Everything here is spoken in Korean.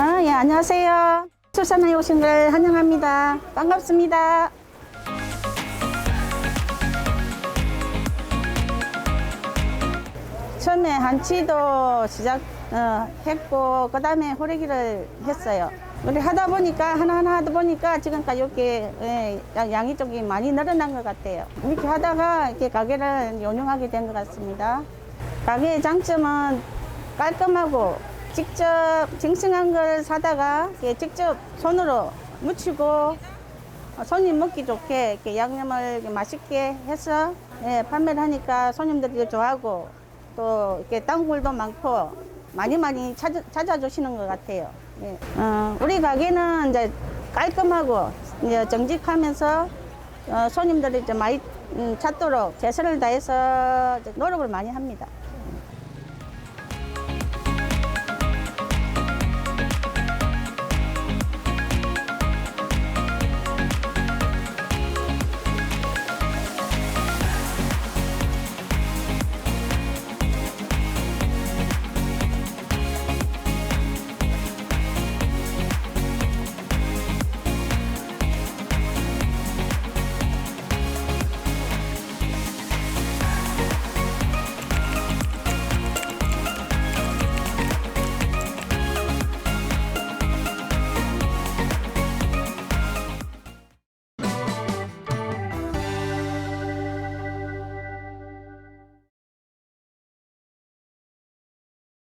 아, 예, 안녕하세요. 수산에 오신 걸 환영합니다. 반갑습니다. 처음에 한치도 시작 어, 했고 그 다음에 호래기를 했어요. 우리 하다 보니까 하나하나 하다 보니까 지금까지 이렇게 예, 양- 양이 쪽이 많이 늘어난 것 같아요. 이렇게 하다가 이렇게 가게를 운영하게 된 것 같습니다. 가게의 장점은 깔끔하고 직접 징싱한 걸 사다가 이렇게 직접 손으로 어, 손님 먹기 좋게 이렇게 양념을 맛있게 해서 예, 판매를 하니까 손님들이 좋아하고 또 이렇게 단골도 많고 많이 많이 찾아, 찾아주시는 것 같아요. 예. 어, 우리 가게는 이제 깔끔하고 이제 정직하면서 어, 손님들이 좀 많이 음, 찾도록 최선을 다해서 이제 노력을 많이 합니다.